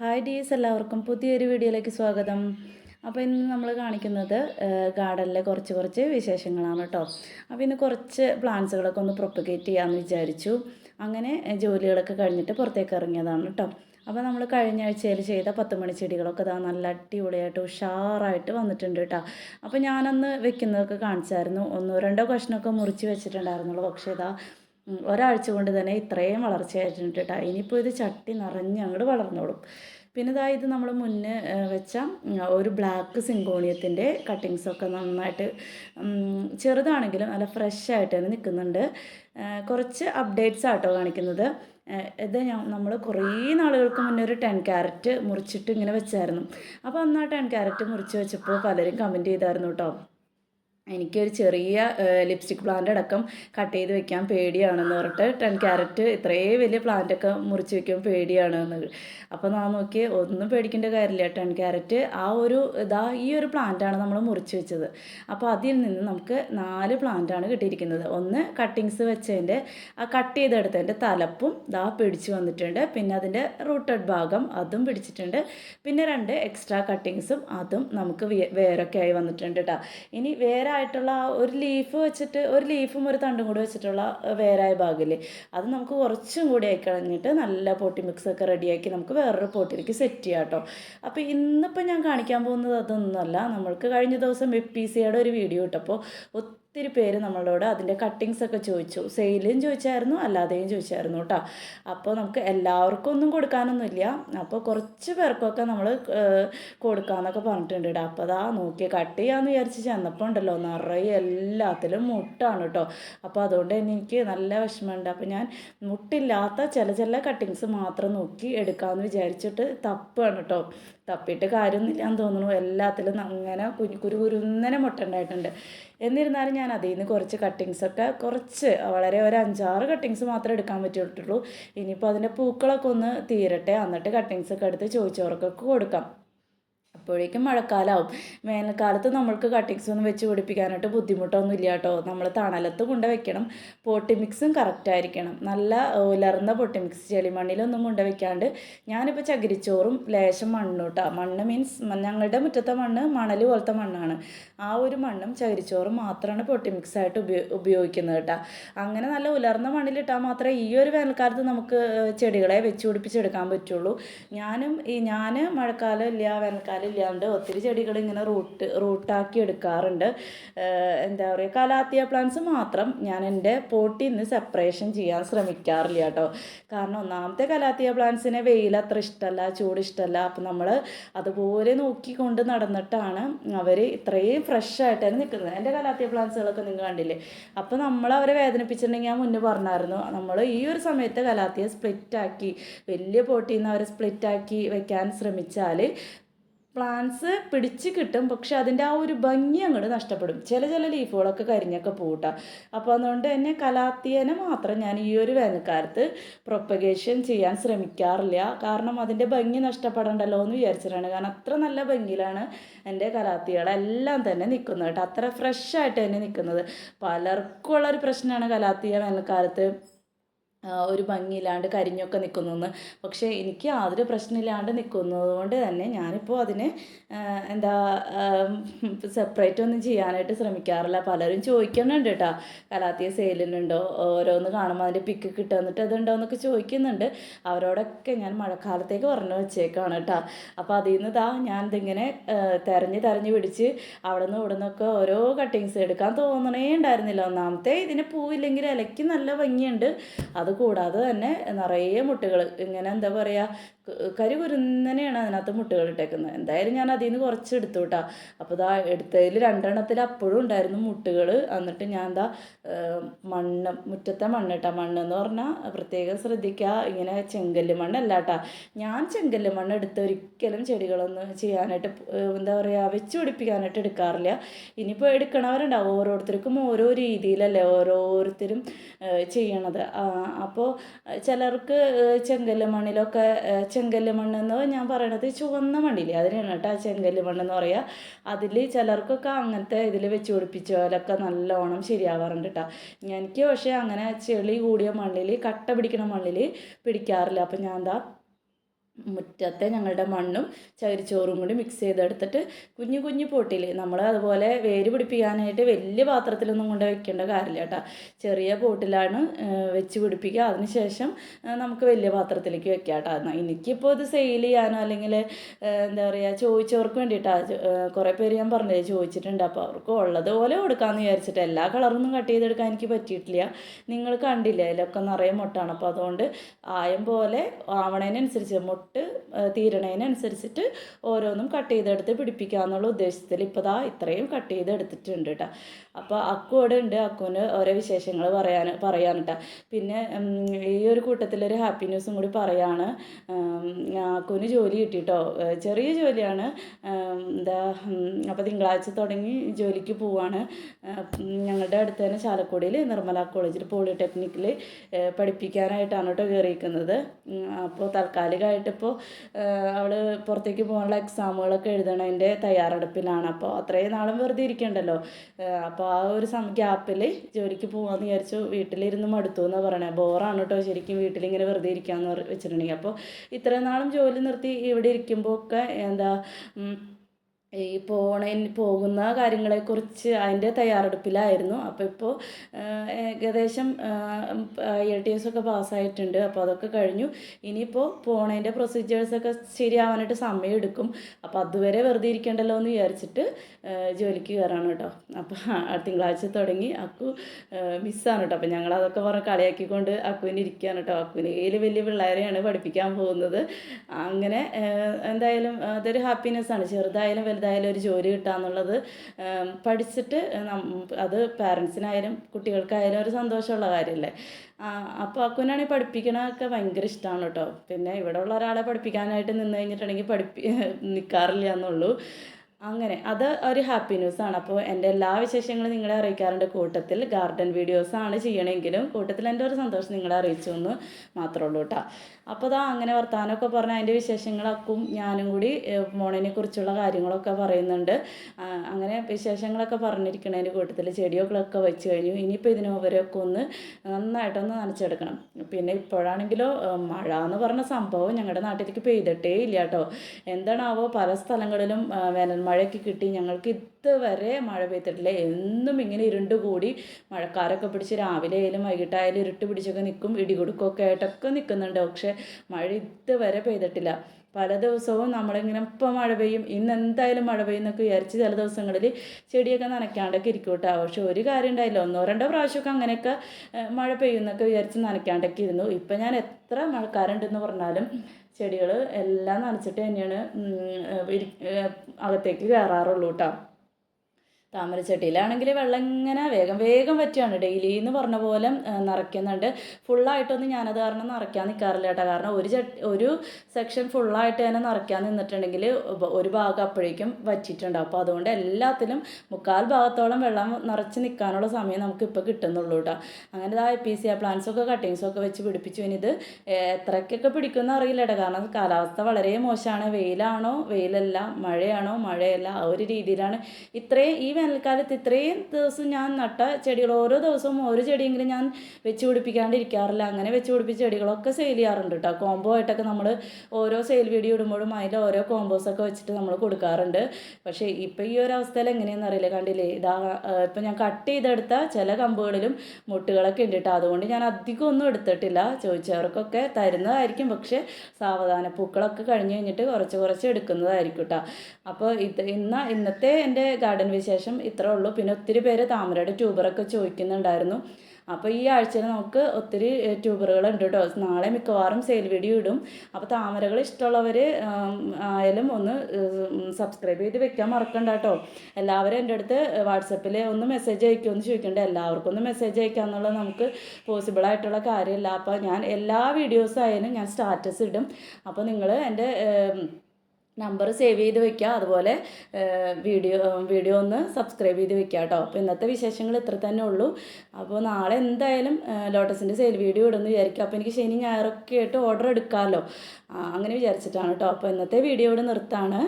Hi ഡീസ് എല്ലാവർക്കും പുതിയൊരു വീഡിയോയിലേക്ക് സ്വാഗതം. അപ്പോൾ ഇന്ന് നമ്മൾ കാണിക്കുന്നത് ഗാർഡനിലെ കുറച്ച് കുറച്ച് വിശേഷങ്ങളാണ് കേട്ടോ. അപ്പോൾ ഇന്ന് കുറച്ച് പ്ലാന്റ്സുകളൊക്കെ ഒന്ന് പ്രൊപ്പഗേറ്റ് ചെയ്യാമെന്ന് വിചാരിച്ചു. അങ്ങനെ ജോലികളൊക്കെ കഴിഞ്ഞിട്ട് പുറത്തേക്ക് ഇറങ്ങിയതാണ് കേട്ടോ. അപ്പോൾ നമ്മൾ കഴിഞ്ഞ ആഴ്ചയിൽ ചെയ്ത പത്ത് മണി ചെടികളൊക്കെ ഇതാ നല്ല അടിപൊളിയായിട്ട് ഉഷാറായിട്ട് വന്നിട്ടുണ്ട് കേട്ടോ. അപ്പോൾ ഞാനന്ന് വെക്കുന്നതൊക്കെ കാണിച്ചായിരുന്നു. ഒന്നോ രണ്ടോ കഷ്ണമൊക്കെ മുറിച്ച് വെച്ചിട്ടുണ്ടായിരുന്നുള്ളൂ. പക്ഷേ ഇതാ ഒരാഴ്ച കൊണ്ട് തന്നെ ഇത്രയും വളർച്ചയായിട്ടുണ്ട് കേട്ടോ ഇനിയിപ്പോൾ ഇത് ചട്ടി നിറഞ്ഞ് അങ്ങോട്ട് വളർന്നോളും. പിന്നെ ഇതാ ഇത് നമ്മൾ മുന്നേ വെച്ച ഒരു ബ്ലാക്ക് സിങ്കോണിയത്തിന്റെ കട്ടിങ്സൊക്കെ നന്നായിട്ട് ചെറുതാണെങ്കിലും നല്ല ഫ്രഷ് ആയിട്ട് തന്നെ നിൽക്കുന്നുണ്ട് കുറച്ച് അപ്ഡേറ്റ്സ് ആട്ടോ കാണിക്കുന്നത്. ഇത് ഞാൻ നമ്മൾ കുറേ നാളുകൾക്ക് മുന്നേ ഒരു ടെൻ ക്യാരറ്റ് മുറിച്ചിട്ട് ഇങ്ങനെ വെച്ചായിരുന്നു. അപ്പോൾ അന്ന് ആ ടെൻ ക്യാരറ്റ് മുറിച്ച് വെച്ചപ്പോൾ പലരും കമന്റ് ചെയ്തായിരുന്നു കേട്ടോ എനിക്കൊരു ചെറിയ ലിപ്സ്റ്റിക് പ്ലാന്റ് അടക്കം കട്ട് ചെയ്ത് വെക്കാൻ പേടിയാണെന്ന് പറഞ്ഞിട്ട് ടെൻ ക്യാരറ്റ് ഇത്രയും വലിയ പ്ലാന്റൊക്കെ മുറിച്ച് വെക്കാൻ പേടിയാണ് എന്ന് അപ്പോൾ ഞാൻ നോക്കി ഒന്നും പേടിക്കേണ്ട കാര്യമില്ല. ടെൻ ക്യാരറ്റ് ആ ഒരു ഇതാ ഈ ഒരു പ്ലാന്റാണ് നമ്മൾ മുറിച്ച് വെച്ചത്. അപ്പോൾ അതിൽ നിന്ന് നമുക്ക് നാല് പ്ലാന്റാണ് കിട്ടിയിരിക്കുന്നത്. ഒന്ന് കട്ടിങ്സ് വെച്ചതിന്റെ ആ കട്ട് ചെയ്തെടുത്തതിന്റെ തലപ്പും ദാ പിടിച്ചു വന്നിട്ടുണ്ട്. പിന്നെ അതിന്റെ റൂട്ടഡ് ഭാഗം അതും പിടിച്ചിട്ടുണ്ട്. പിന്നെ രണ്ട് എക്സ്ട്രാ കട്ടിങ്സും അതും നമുക്ക് വേറൊക്കെ ആയി വന്നിട്ടുണ്ട് കേട്ടോ ഇനി വേരായിട്ടുള്ള ആ ഒരു ലീഫ് വെച്ചിട്ട് ഒരു ലീഫും ഒരു തണ്ടും കൂടി വെച്ചിട്ടുള്ള വേരായ ഭാഗമില്ലേ അത് നമുക്ക് കുറച്ചും കൂടി ആയി കളഞ്ഞിട്ട് നല്ല പൊട്ടി മിക്സ് ഒക്കെ റെഡിയാക്കി നമുക്ക് വേറൊരു പോട്ടിലേക്ക് സെറ്റ് ചെയ്യാം കേട്ടോ. അപ്പോൾ ഇന്നിപ്പോൾ ഞാൻ കാണിക്കാൻ പോകുന്നത് അതൊന്നുമല്ല. നമ്മൾക്ക് കഴിഞ്ഞ ദിവസം എഫ് പി സിയുടെ ഒരു വീഡിയോ ഇട്ടപ്പോൾ ഒത്തിരി പേര് നമ്മളോട് അതിന്റെ കട്ടിങ്സ് ഒക്കെ ചോദിച്ചു. സെയിലും ചോദിച്ചായിരുന്നു അല്ലാതെയും ചോദിച്ചായിരുന്നു കേട്ടോ അപ്പോൾ നമുക്ക് എല്ലാവർക്കും ഒന്നും കൊടുക്കാനൊന്നുമില്ല അപ്പോൾ കുറച്ച് പേർക്കൊക്കെ നമ്മൾ കൊടുക്കാമെന്നൊക്കെ പറഞ്ഞിട്ടുണ്ട് കേട്ടോ അപ്പോൾ അതാ നോക്കി കട്ട് ചെയ്യാമെന്ന് വിചാരിച്ച് ചെന്നപ്പോൾ ഉണ്ടല്ലോ നിറയെ എല്ലാത്തിലും മുട്ടാണ് കേട്ടോ അപ്പോൾ അതുകൊണ്ട് തന്നെ എനിക്ക് നല്ല വിഷമമുണ്ട്. അപ്പോൾ ഞാൻ മുട്ടില്ലാത്ത ചില ചില കട്ടിങ്സ് മാത്രം നോക്കി എടുക്കാമെന്ന് വിചാരിച്ചിട്ട് തപ്പാണ് കേട്ടോ തപ്പിയിട്ട് കാര്യമൊന്നുമില്ല എന്ന് തോന്നുന്നു. എല്ലാത്തിലും അങ്ങനെ കുഞ്ഞു കുരു കുരുന്നനെ മുട്ട ഉണ്ടായിട്ടുണ്ട് എന്നിരുന്നാലും ഞാൻ അതിൽ നിന്ന് കുറച്ച് കട്ടിങ്സൊക്കെ കുറച്ച് വളരെ ഒരു അഞ്ചാറ് കട്ടിങ്സ് മാത്രമേ എടുക്കാൻ പറ്റുള്ളൂ. ഇനിയിപ്പോൾ അതിന്റെ പൂക്കളൊക്കെ ഒന്ന് തീരട്ടെ എന്നിട്ട് കട്ടിങ്സൊക്കെ എടുത്ത് ചോദിച്ചവർക്കൊക്കെ കൊടുക്കാം. അപ്പോഴേക്കും മഴക്കാലമാവും വേനൽക്കാലത്ത് നമ്മൾക്ക് കട്ടിങ്സ് ഒന്നും വെച്ച് പിടിപ്പിക്കാനായിട്ട് ബുദ്ധിമുട്ടൊന്നും ഇല്ല കേട്ടോ. നമ്മൾ തണലത്ത് കൊണ്ട് വെക്കണം. പോട്ടി മിക്സും കറക്റ്റ് ആയിരിക്കണം. നല്ല ഉലർന്ന പൊട്ടി മിക്സ് ചെളിമണ്ണിലൊന്നും കൊണ്ട് വെക്കാണ്ട് ഞാനിപ്പോൾ ചകിരിച്ചോറും ലേശം മണ്ണും കേട്ടോ. മണ്ണ് മീൻസ് ഞങ്ങളുടെ മുറ്റത്തെ മണ്ണ് മണൽ പോലത്തെ മണ്ണാണ്. ആ ഒരു മണ്ണും ചകിരിച്ചോറും മാത്രമാണ് പൊട്ടി മിക്സ് ആയിട്ട് ഉപയോ ഉപയോഗിക്കുന്നത് കേട്ടോ. അങ്ങനെ നല്ല ഉലർന്ന മണ്ണിലിട്ടാൽ മാത്രമേ ഈ ഒരു വേനൽക്കാലത്ത് നമുക്ക് ചെടികളെ വെച്ച് പിടിപ്പിച്ചെടുക്കാൻ പറ്റുള്ളൂ. ഞാനും ഈ ഞാൻ മഴക്കാലം ഇല്ല വേനൽക്കാലം ഇല്ലാണ്ട് ഒത്തിരി ചെടികൾ ഇങ്ങനെ റൂട്ട് റൂട്ടാക്കി എടുക്കാറുണ്ട്. എന്താ പറയുക കലാത്തിയ പ്ലാന്റ്സ് മാത്രം ഞാൻ എന്റെ പോട്ടിൽ നിന്ന് സെപ്പറേഷൻ ചെയ്യാൻ ശ്രമിക്കാറില്ല കേട്ടോ. കാരണം ഒന്നാമത്തെ കലാത്തിയ പ്ലാന്റ്സിനെ വെയിൽ അത്ര ഇഷ്ടമല്ല ചൂട് ഇഷ്ടമല്ല അപ്പം നമ്മൾ അതുപോലെ നോക്കിക്കൊണ്ട് നടന്നിട്ടാണ് അവർ ഇത്രയും ഫ്രഷ് ആയിട്ടാണ് നിൽക്കുന്നത്. എന്റെ കലാത്തിയ പ്ലാന്റ്സുകളൊക്കെ നിങ്ങൾ കണ്ടില്ലേ? അപ്പോൾ നമ്മൾ അവരെ വേദനിപ്പിച്ചിട്ടുണ്ടെങ്കിൽ ഞാൻ മുന്നേ പറഞ്ഞായിരുന്നു. നമ്മൾ ഈ ഒരു സമയത്ത് കലാത്തിയ സ്പ്ലിറ്റ് ആക്കി വലിയ പോട്ടിൽ നിന്ന് അവരെ സ്പ്ലിറ്റ് ആക്കി വെക്കാൻ ശ്രമിച്ചാൽ പ്ലാന്റ്സ് പിടിച്ച് കിട്ടും. പക്ഷെ അതിന്റെ ആ ഒരു ഭംഗി അങ്ങോട്ട് നഷ്ടപ്പെടും. ചില ചില ലീഫുകളൊക്കെ കരിഞ്ഞൊക്കെ പൂട്ടാം. അപ്പോൾ അതുകൊണ്ട് തന്നെ കലാത്തിയനെ മാത്രം ഞാൻ ഈ ഒരു വേനൽക്കാലത്ത് പ്രൊപ്പഗേഷൻ ചെയ്യാൻ ശ്രമിക്കാറില്ല. കാരണം അതിന്റെ ഭംഗി നഷ്ടപ്പെടണ്ടല്ലോ എന്ന് വിചാരിച്ചിട്ടാണ്. കാരണം അത്ര നല്ല ഭംഗിയിലാണ് എന്റെ കലാത്തികളെല്ലാം തന്നെ നിൽക്കുന്നത് കേട്ടോ. അത്ര ഫ്രഷ് ആയിട്ട് തന്നെ നിൽക്കുന്നത്. പലർക്കും ഉള്ളൊരു പ്രശ്നമാണ് കലാത്തിയ വേനൽക്കാലത്ത്. ഒരു ഭംഗിയില്ലാണ്ട് കരിഞ്ഞൊക്കെ നിൽക്കുന്നു പക്ഷേ എനിക്ക് യാതൊരു പ്രശ്നമില്ലാണ്ട് നിൽക്കുന്നത് കൊണ്ട് തന്നെ ഞാനിപ്പോൾ അതിനെ എന്താ സെപ്പറേറ്റ് ഒന്നും ചെയ്യാനായിട്ട് ശ്രമിക്കാറില്ല. പലരും ചോദിക്കുന്നുണ്ട് കേട്ടോ കലാത്തിയ സെയിലിനുണ്ടോ ഓരോന്ന് കാണുമ്പോൾ അതിന്റെ പിക്ക് കിട്ടുക എന്നിട്ട് അതുണ്ടോ എന്നൊക്കെ ചോദിക്കുന്നുണ്ട്. അവരോടൊക്കെ ഞാൻ മഴക്കാലത്തേക്ക് പറഞ്ഞു വെച്ചേക്കാണ് കേട്ടോ അപ്പോൾ അതിൽ നിന്ന് ഇതാ ഞാൻ ഇതിങ്ങനെ തെരഞ്ഞ് തെരഞ്ഞ് പിടിച്ച് അവിടെ നിന്ന് ഇവിടെ നിന്നൊക്കെ ഓരോ കട്ടിങ്സ് എടുക്കാൻ തോന്നണേ ഉണ്ടായിരുന്നില്ല. ഒന്നാമത്തെ ഇതിന് പൂവില്ലെങ്കിൽ ഇലയ്ക്ക് നല്ല ഭംഗിയുണ്ട്. അത് കൂടാതെ തന്നെ നിറയെ മുട്ടകൾ ഇങ്ങനെ എന്താ പറയുക കരി കുരുന്നനെയാണ് അതിനകത്ത് മുട്ടുകൾ ഇട്ടേക്കുന്നത്. എന്തായാലും ഞാൻ അതിൽ നിന്ന് കുറച്ച് എടുത്തു കേട്ടോ അപ്പോൾ ഇതാ എടുത്തതിൽ രണ്ടെണ്ണത്തിൽ അപ്പോഴും ഉണ്ടായിരുന്നു മുട്ടുകൾ. എന്നിട്ട് ഞാൻ എന്താ മണ്ണ് മുറ്റത്തെ മണ്ണ് കേട്ടോ മണ്ണ് എന്ന് പറഞ്ഞാൽ പ്രത്യേകം ശ്രദ്ധിക്കുക ഇങ്ങനെ ചെങ്കല്ല് മണ്ണല്ല കേട്ടോ ഞാൻ ചെങ്കല്ല് മണ്ണ് എടുത്ത് ഒരിക്കലും ചെടികളൊന്നും ചെയ്യാനായിട്ട് എന്താ പറയുക വെച്ച് പിടിപ്പിക്കാനായിട്ട് എടുക്കാറില്ല. ഇനിയിപ്പോൾ എടുക്കണവരുണ്ടാവും. ഓരോരുത്തർക്കും ഓരോ രീതിയിലല്ലേ ഓരോരുത്തരും ചെയ്യണത്. അപ്പോൾ ചിലർക്ക് ചെങ്കല്ല് മണ്ണിലൊക്കെ ചെങ്കല്ല് മണ്ണെന്ന് ഞാൻ പറയണത് ചുവന്ന മണ്ണില്ലേ? അതിനാണ് കേട്ടോ ചെങ്കല്ല് മണ്ണെന്ന് പറയുക അതിൽ ചിലർക്കൊക്കെ അങ്ങനത്തെ ഇതിൽ വെച്ച് പിടിപ്പിച്ചാലൊക്കെ നല്ലോണം ശരിയാവാറുണ്ട് കേട്ടോ. എനിക്ക് പക്ഷേ അങ്ങനെ ചെളി കൂടിയ മണ്ണിൽ കട്ട പിടിക്കണ മണ്ണിൽ പിടിക്കാറില്ല. അപ്പം ഞാൻ എന്താ മുറ്റത്തെ ഞങ്ങളുടെ മണ്ണും ചകിരിച്ചോറും കൂടി മിക്സ് ചെയ്തെടുത്തിട്ട് കുഞ്ഞു കുഞ്ഞു പോട്ടിൽ നമ്മൾ അതുപോലെ വേര് പിടിപ്പിക്കാനായിട്ട് വലിയ പാത്രത്തിലൊന്നും കൊണ്ട് വെക്കേണ്ട കാര്യമില്ല കേട്ടോ. ചെറിയ പോട്ടിലാണ് വെച്ച് പിടിപ്പിക്കുക. അതിനുശേഷം നമുക്ക് വലിയ പാത്രത്തിലേക്ക് വെക്കാം കേട്ടോ. എനിക്കിപ്പോൾ ഇത് സെയിൽ ചെയ്യാനോ അല്ലെങ്കിൽ എന്താ പറയുക ചോദിച്ചവർക്ക് വേണ്ടിയിട്ടാണ് കുറേ പേര് ഞാൻ പറഞ്ഞത് ചോദിച്ചിട്ടുണ്ട്. അപ്പോൾ അവർക്ക് ഉള്ളതുപോലെ കൊടുക്കാമെന്ന് വിചാരിച്ചിട്ട് എല്ലാ കളറൊന്നും കട്ട് ചെയ്തെടുക്കാൻ എനിക്ക് പറ്റിയിട്ടില്ല. നിങ്ങൾ കണ്ടില്ല അതിലൊക്കെ നിറയെ മുട്ടാണ്. അപ്പോൾ അതുകൊണ്ട് ആയം പോലെ ആവണേനനുസരിച്ച് മുട്ട തൊട്ട് തീരണതിനനുസരിച്ചിട്ട് ഓരോന്നും കട്ട് ചെയ്തെടുത്ത് പിടിപ്പിക്കുക എന്നുള്ള ഉദ്ദേശത്തിൽ ഇപ്പോൾ ദാ ഇത്രയും കട്ട് ചെയ്തെടുത്തിട്ടുണ്ട് കേട്ടോ അപ്പോൾ അക്കു അവിടെ ഉണ്ട്. അക്കുവിന് ഓരോ വിശേഷങ്ങൾ പറയാൻ പറയാൻ കേട്ടോ പിന്നെ ഈ ഒരു കൂട്ടത്തിലൊരു ഹാപ്പി ന്യൂസും കൂടി പറയാണ്. അക്കുവിന് ജോലി കിട്ടി കേട്ടോ ചെറിയ ജോലിയാണ്. എന്താ അപ്പോൾ തിങ്കളാഴ്ച തുടങ്ങി ജോലിക്ക് പോവാണ്. ഞങ്ങളുടെ അടുത്ത് തന്നെ ചാലക്കുടിയിൽ നിർമ്മല കോളേജിൽ പോളിടെക്നിക്കിൽ പഠിപ്പിക്കാനായിട്ടാണ് കേട്ടോ കയറിയിരിക്കുന്നത് അപ്പോൾ താൽക്കാലികമായിട്ട് ഇപ്പോൾ അവൾ പുറത്തേക്ക് പോകാനുള്ള എക്സാമുകളൊക്കെ എഴുതണതിന്റെ തയ്യാറെടുപ്പിലാണ്. അപ്പോൾ അത്രയും നാളും വെറുതെ ഇരിക്കണ്ടല്ലോ. അപ്പോൾ ആ ഒരു സം ഗ്യാപ്പിൽ ജോലിക്ക് പോകാമെന്ന് വിചാരിച്ചു വീട്ടിലിരുന്ന് മടുത്തു എന്നാണ് പറയണത് ബോറാണ് കേട്ടോ ശരിക്കും വീട്ടിലിങ്ങനെ വെറുതെ ഇരിക്കാമെന്ന് വെച്ചിട്ടുണ്ടെങ്കിൽ. അപ്പോൾ ഇത്രയും നാളും ജോലി നിർത്തി ഇവിടെ ഇരിക്കുമ്പോൾ ഒക്കെ എന്താ ഈ പോണേ പോകുന്ന കാര്യങ്ങളെക്കുറിച്ച് അതിന്റെ തയ്യാറെടുപ്പിലായിരുന്നു. അപ്പോൾ ഇപ്പോൾ ഏകദേശം ഐ എൽ ടി എസ് ഒക്കെ പാസ്സായിട്ടുണ്ട്. അപ്പോൾ അതൊക്കെ കഴിഞ്ഞു. ഇനിയിപ്പോൾ പോണതിന്റെ പ്രൊസീജിയേഴ്സൊക്കെ ശരിയാവാനായിട്ട് സമയം എടുക്കും. അപ്പോൾ അതുവരെ വെറുതെ ഇരിക്കേണ്ടല്ലോ എന്ന് വിചാരിച്ചിട്ട് ജോലിക്ക് കയറാണ് കേട്ടോ. അപ്പോൾ തിങ്കളാഴ്ച തുടങ്ങി അക്കു മിസ്സാണ് കേട്ടോ. അപ്പോൾ ഞങ്ങൾ അതൊക്കെ പറഞ്ഞ് കളിയാക്കിക്കൊണ്ട് അക്കുവിന് ഇരിക്കുകയാണ് കേട്ടോ. അക്കുവിന് ഏൽ വലിയ പിള്ളേരെയാണ് പഠിപ്പിക്കാൻ പോകുന്നത്. അങ്ങനെ എന്തായാലും അതൊരു ഹാപ്പിനെസ്സാണ് ചെറുതായാലും വലുതായാലും ഒരു ജോലി കിട്ടാന്നുള്ളത് പഠിച്ചിട്ട് അത് പാരൻസിനായാലും കുട്ടികൾക്കായാലും ഒരു സന്തോഷമുള്ള കാര്യമല്ലേ? അപ്പോൾ അക്കുവിനാണെങ്കിൽ പഠിപ്പിക്കണമൊക്കെ ഭയങ്കര ഇഷ്ടമാണ് കേട്ടോ. പിന്നെ ഇവിടെ ഉള്ള ഒരാളെ പഠിപ്പിക്കാനായിട്ട് നിന്ന് കഴിഞ്ഞിട്ടുണ്ടെങ്കിൽ പഠിപ്പി നിൽക്കാറില്ല എന്നുള്ളൂ. അങ്ങനെ അത് ഒരു ഹാപ്പി ആണ്. അപ്പോൾ എന്റെ എല്ലാ വിശേഷങ്ങളും നിങ്ങളെ അറിയിക്കാറുണ്ട്. കൂട്ടത്തിൽ ഗാർഡൻ വീഡിയോസാണ് ചെയ്യണമെങ്കിലും കൂട്ടത്തിൽ എന്റെ ഒരു സന്തോഷം നിങ്ങളെ അറിയിച്ചു എന്ന് മാത്രമേ ഉള്ളൂ കേട്ടോ അപ്പോൾ അതാ അങ്ങനെ വർത്തമാനമൊക്കെ പറഞ്ഞാൽ അതിന്റെ വിശേഷങ്ങളൊക്കെ ഞാനും കൂടി മോണിനെ കുറിച്ചുള്ള കാര്യങ്ങളൊക്കെ പറയുന്നുണ്ട്. അങ്ങനെ വിശേഷങ്ങളൊക്കെ പറഞ്ഞിരിക്കണതിന്റെ കൂട്ടത്തിൽ ചെടിയൊക്കെ വെച്ച് കഴിഞ്ഞു. ഇനിയിപ്പോൾ ഇതിനോവരൊക്കെ ഒന്ന് നന്നായിട്ടൊന്ന് നനച്ചെടുക്കണം. പിന്നെ ഇപ്പോഴാണെങ്കിലോ മഴ എന്ന് പറഞ്ഞ സംഭവം ഞങ്ങളുടെ നാട്ടിലേക്ക് പെയ്തിട്ടേ ഇല്ല കേട്ടോ എന്താണാവോ പല സ്ഥലങ്ങളിലും വേനൽ മഴയൊക്കെ കിട്ടി. ഞങ്ങൾക്ക് ഇതുവരെ മഴ പെയ്തിട്ടില്ല. എന്നും ഇങ്ങനെ ഇരുണ്ട് കൂടി മഴക്കാരൊക്കെ പിടിച്ച് രാവിലെ ആയാലും വൈകിട്ടായാലും ഇരുട്ട് പിടിച്ചൊക്കെ നിൽക്കും ഇടികൊടുക്കൊക്കെ ആയിട്ടൊക്കെ നിൽക്കുന്നുണ്ട് പക്ഷെ മഴ ഇതുവരെ പെയ്തിട്ടില്ല. പല ദിവസവും നമ്മളിങ്ങനെ ഇപ്പം മഴ പെയ്യും ഇന്ന് എന്തായാലും മഴ പെയ്യും എന്നൊക്കെ വിചാരിച്ച് ചില ദിവസങ്ങളിൽ ചെടിയൊക്കെ നനയ്ക്കാണ്ടൊക്കെ ഇരിക്കും പക്ഷെ ഒരു കാര്യം ഉണ്ടായില്ല. ഒന്നോ രണ്ടോ പ്രാവശ്യമൊക്കെ അങ്ങനെയൊക്കെ മഴ പെയ്യുന്നൊക്കെ വിചാരിച്ച് നനയ്ക്കാണ്ടൊക്കെ ഇരുന്നു. ഇപ്പം ഞാൻ എത്ര മഴക്കാരുണ്ടെന്ന് പറഞ്ഞാലും ചെടികൾ എല്ലാം നനച്ചിട്ട് തന്നെയാണ് അകത്തേക്ക് കയറാറുള്ളൂ കേട്ടോ താമരച്ചട്ടിയിലാണെങ്കിൽ വെള്ളം ഇങ്ങനെ വേഗം വേഗം പറ്റുകയാണ് ഡെയിലി എന്ന് പറഞ്ഞ പോലെ നിറയ്ക്കുന്നുണ്ട്. ഫുള്ളായിട്ടൊന്നും ഞാനത് കാരണം നിറയ്ക്കാൻ നിൽക്കാറില്ല കേട്ടോ. കാരണം ഒരു ചട്ടി ഒരു സെക്ഷൻ ഫുള്ളായിട്ട് തന്നെ നിറയ്ക്കാൻ നിന്നിട്ടുണ്ടെങ്കിൽ ഒരു ഭാഗം അപ്പോഴേക്കും വറ്റിയിട്ടുണ്ട്. അപ്പോൾ അതുകൊണ്ട് എല്ലാത്തിലും മുക്കാൽ ഭാഗത്തോളം വെള്ളം നിറച്ച് നിൽക്കാനുള്ള സമയം നമുക്ക് ഇപ്പോൾ കിട്ടുന്നുള്ളൂ കേട്ടോ. അങ്ങനെ ആ പി സി ആ പ്ലാന്റ്സൊക്കെ കട്ടിങ്സൊക്കെ വെച്ച് പിടിപ്പിച്ചു. ഇനി ഇത് എത്രയ്ക്കൊക്കെ പിടിക്കുമെന്ന് അറിയില്ല കേട്ടോ. കാരണം കാലാവസ്ഥ വളരെ മോശമാണ്. വെയിലാണോ? വെയിലല്ല. മഴയാണോ? മഴയല്ല. ആ ഒരു രീതിയിലാണ്. ഇത്രയും ഈ വേനൽക്കാലത്ത് ഇത്രയും ദിവസം ഞാൻ നട്ട ചെടികൾ ഓരോ ദിവസവും ഓരോ ചെടിയെങ്കിലും ഞാൻ വെച്ച് പിടിപ്പിക്കാണ്ടിരിക്കാറില്ല. അങ്ങനെ വെച്ച് പിടിപ്പിച്ച ചെടികളൊക്കെ സെയിൽ ചെയ്യാറുണ്ട് കേട്ടോ കോംബോ ആയിട്ടൊക്കെ നമ്മൾ ഓരോ സെയിൽ വീഡിയോ ഇടുമ്പോഴും അതിൽ ഓരോ കോംബോസൊക്കെ വെച്ചിട്ട് നമ്മൾ കൊടുക്കാറുണ്ട്. പക്ഷേ ഇപ്പോൾ ഈ ഒരു അവസ്ഥയിൽ എങ്ങനെയാണെന്ന് അറിയില്ല. കണ്ടില്ലേ? ഇതാ ഇപ്പം ഞാൻ കട്ട് ചെയ്തെടുത്ത ചില കമ്പുകളിലും മുട്ടുകളൊക്കെ ഉണ്ട് കേട്ടോ അതുകൊണ്ട് ഞാൻ അധികം ഒന്നും എടുത്തിട്ടില്ല. ചോദിച്ചവർക്കൊക്കെ തരുന്നതായിരിക്കും. പക്ഷേ സാവധാന പൂക്കളൊക്കെ കഴിഞ്ഞ് കഴിഞ്ഞിട്ട് കുറച്ച് കുറച്ച് എടുക്കുന്നതായിരിക്കും കേട്ടോ അപ്പോൾ ഇത് ഇന്ന ഇന്നത്തെ എന്റെ ഗാർഡൻ വിശേഷം ഏകദേശം ഇത്രേ ഉള്ളൂ. പിന്നെ ഒത്തിരി പേര് താമരയുടെ ട്യൂബറൊക്കെ ചോദിക്കുന്നുണ്ടായിരുന്നു. അപ്പോൾ ഈ ആഴ്ചയിൽ നമുക്ക് ഒത്തിരി ട്യൂബറുകൾ ഉണ്ട് കേട്ടോ. നാളെ മിക്കവാറും സെയിൽ വീഡിയോ ഇടും. അപ്പോൾ താമരകൾ ഇഷ്ടമുള്ളവർ ആയാലും ഒന്ന് സബ്സ്ക്രൈബ് ചെയ്ത് വെക്കാൻ മറക്കണ്ട കേട്ടോ. എല്ലാവരും എന്റെ അടുത്ത് വാട്സപ്പിൽ ഒന്ന് മെസ്സേജ് അയക്കുമെന്ന് ചോദിക്കേണ്ട എല്ലാവർക്കും ഒന്ന് മെസ്സേജ് അയക്കുക എന്നുള്ളത് നമുക്ക് പോസിബിൾ ആയിട്ടുള്ള കാര്യമില്ല. അപ്പോൾ ഞാൻ എല്ലാ വീഡിയോസ് ആയാലും ഞാൻ സ്റ്റാറ്റസ് ഇടും. അപ്പോൾ നിങ്ങൾ എന്റെ നമ്പർ സേവ് ചെയ്ത് വെക്കുക. അതുപോലെ വീഡിയോ വീഡിയോ ഒന്ന് സബ്സ്ക്രൈബ് ചെയ്ത് വെക്കുക കേട്ടോ. അപ്പോൾ ഇന്നത്തെ വിശേഷങ്ങൾ ഇത്ര തന്നെ ഉള്ളൂ. അപ്പോൾ നാളെ എന്തായാലും ലോട്ടസിന്റെ സെയിൽ വീഡിയോ ഇടുന്നു വിചാരിക്കുക. അപ്പോൾ എനിക്ക് ശനി ഞായറൊക്കെ ആയിട്ട് ഓർഡർ എടുക്കാമല്ലോ. അങ്ങനെ വിചാരിച്ചിട്ടാണ് കേട്ടോ. അപ്പോൾ ഇന്നത്തെ വീഡിയോ ഇവിടെ നിർത്താണ്.